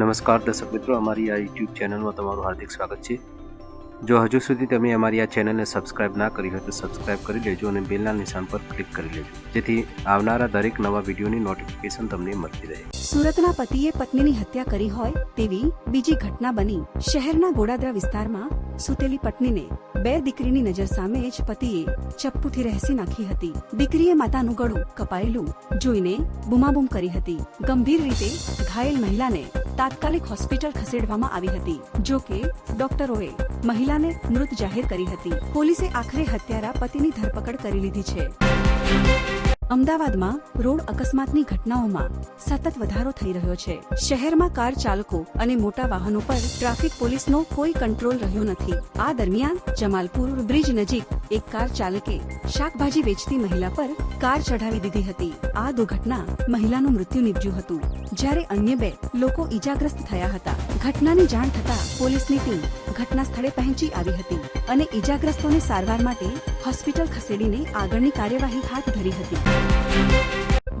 નમસ્કાર દર્શક મિત્રો, અમારી આ યુટ્યુબ ચેનલમાં તમારું હાર્દિક સ્વાગત છે. જો હજુ સુધી તમે અમારી આ ચેનલને સબસ્ક્રાઇબ ના કરી હોય તો સબસ્ક્રાઇબ કરી લેજો અને બેલના નિશાન પર ક્લિક કરી લેજો. જેથી આવનારા દરેક નવા વિડીયોની નોટિફિકેશન તમને મળતી રહે. સુરતના પતિએ પત્નીની હત્યા કરી હોય તેવી બીજી ઘટના બની. શહેરના ગોડાદરા વિસ્તારમાં સુતેલી પત્નીને બે દીકરીની નજર સામે જ પતિએ ચપ્પુથી રહેસી નાખી હતી. દીકરીએ માતાનું ગળું કપાયેલું જોઈને બુમાબુમ કરી હતી. ગંભીર રીતે ઘાયલ મહિલાને તાત્કાલિક હોસ્પિટલ ખસેડવામાં આવી હતી, જો કે ડોક્ટરોએ મહિલાને મૃત જાહેર કરી હતી. પોલીસે આખરે હત્યારા પતિની ધરપકડ કરી લીધી છે. અમદાવાદમાં રોડ અકસ્માતની ઘટનાઓમાં સતત વધારો થઈ રહ્યો છે. શહેરમાં કાર ચાલકો અને મોટા વાહનો પર ટ્રાફિક પોલીસનો કોઈ કંટ્રોલ રહ્યો નથી. આ દરમિયાન જમાલપુર બ્રિજ નજીક એક કાર ચાલકે શાકભાજી વેચતી મહિલા પર કાર ચઢાવી દીધી હતી. આ દુર્ઘટના મહિલાનું મૃત્યુ નીપજ્યું હતું. જ્યારે અન્ય બે લોકો ઈજાગ્રસ્ત થયા હતા. ઘટનાની જાણ થતા પોલીસની ટીમ ઘટના સ્થળે પહોંચી આવી હતી અને ઈજાગ્રસ્તોને સારવાર માટે હોસ્પિટલ ખસેડીને આગળની કાર્યવાહી હાથ ધરી હતી.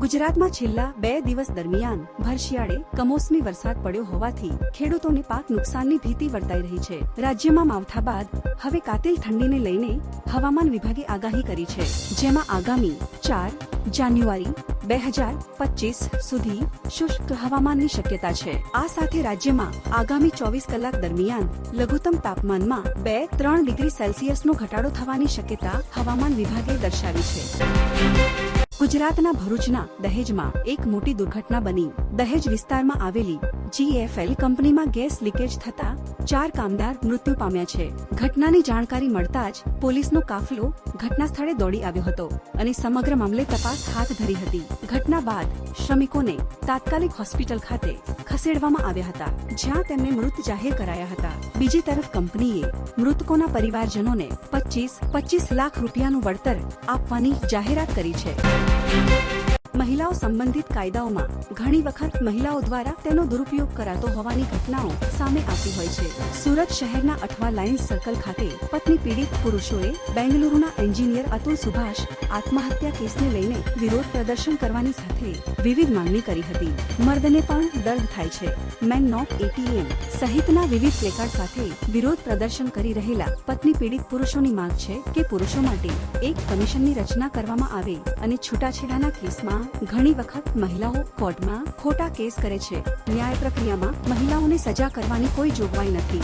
ગુજરાતમાં છેલ્લા બે દિવસ દરમિયાન ભરશિયાળે કમોસમી વરસાદ પડ્યો હોવાથી ખેડૂતોને પાક નુકસાનની ભીતિ વર્તાઈ રહી છે. રાજ્યમાં માવઠા બાદ હવે કાતિલ ઠંડીને લઈને હવામાન વિભાગે આગાહી કરી છે. જેમાં આગામી ચાર જાન્યુઆરી બે હજાર પચીસ સુધી શુષ્ક હવામાનની શક્યતા છે. આ સાથે રાજ્યમાં આગામી ચોવીસ કલાક દરમિયાન લઘુત્તમ તાપમાનમાં બે ત્રણ ડિગ્રી સેલ્સિયસનો ઘટાડો થવાની શક્યતા હવામાન વિભાગે દર્શાવી છે. ગુજરાતના ભરૂચના દહેજમાં એક મોટી દુર્ઘટના બની. દહેજ વિસ્તારમાં આવેલી જીએફએલ કંપનીમાં ગેસ લીકેજ થતા ચાર કામદાર મૃત્યુ પામ્યા છે. ઘટનાની જાણકારી મળતા જ પોલીસનો કાફલો ઘટના સ્થળે દોડી આવ્યો હતો અને સમગ્ર મામલે તપાસ હાથ ધરી હતી. ઘટના બાદ શ્રમિકોને તાત્કાલિક હોસ્પિટલ ખાતે ખસેડવામાં આવ્યા હતા, જ્યાં તેમને મૃત જાહેર કરાયા હતા. બીજી તરફ કંપનીએ મૃતકોના પરિવારજનોને પચીસ પચીસ લાખ રૂપિયાનું વળતર આપવાની જાહેરાત કરી છે. Música મહિલાઓ સંબંધિત કાયદાઓમાં ઘણી વખત મહિલાઓ દ્વારા તેનો દુરુપયોગ કરાતો હોવાની ઘટનાઓ સામે આવતી હોય છે. સુરત શહેરના અઠવા લાઇન્સ સર્કલ ખાતે પત્ની પીડિત પુરુષોએ બેંગલુરુના એન્જિનિયર અતુલ સુભાષ આત્મહત્યા કેસને લઈને વિરોધ પ્રદર્શન કરવાની સાથે વિવિધ માંગણી કરી હતી. મર્દને પણ દર્દ થાય છે. મેન નોટ એટીએમ સહિતના વિવિધ પ્લેકાર્ડ સાથે વિરોધ પ્રદર્શન કરી રહેલા પત્ની પીડિત પુરુષોની માંગ છે કે પુરુષો માટે એક કમિશનની રચના કરવામાં આવે અને છૂટાછેડાના કેસમાં ઘણી વખત મહિલાઓ કોર્ટમાં ખોટા કેસ કરે છે. ન્યાય પ્રક્રિયામાં મહિલાઓને સજા કરવાની કોઈ જોગવાઈ નથી.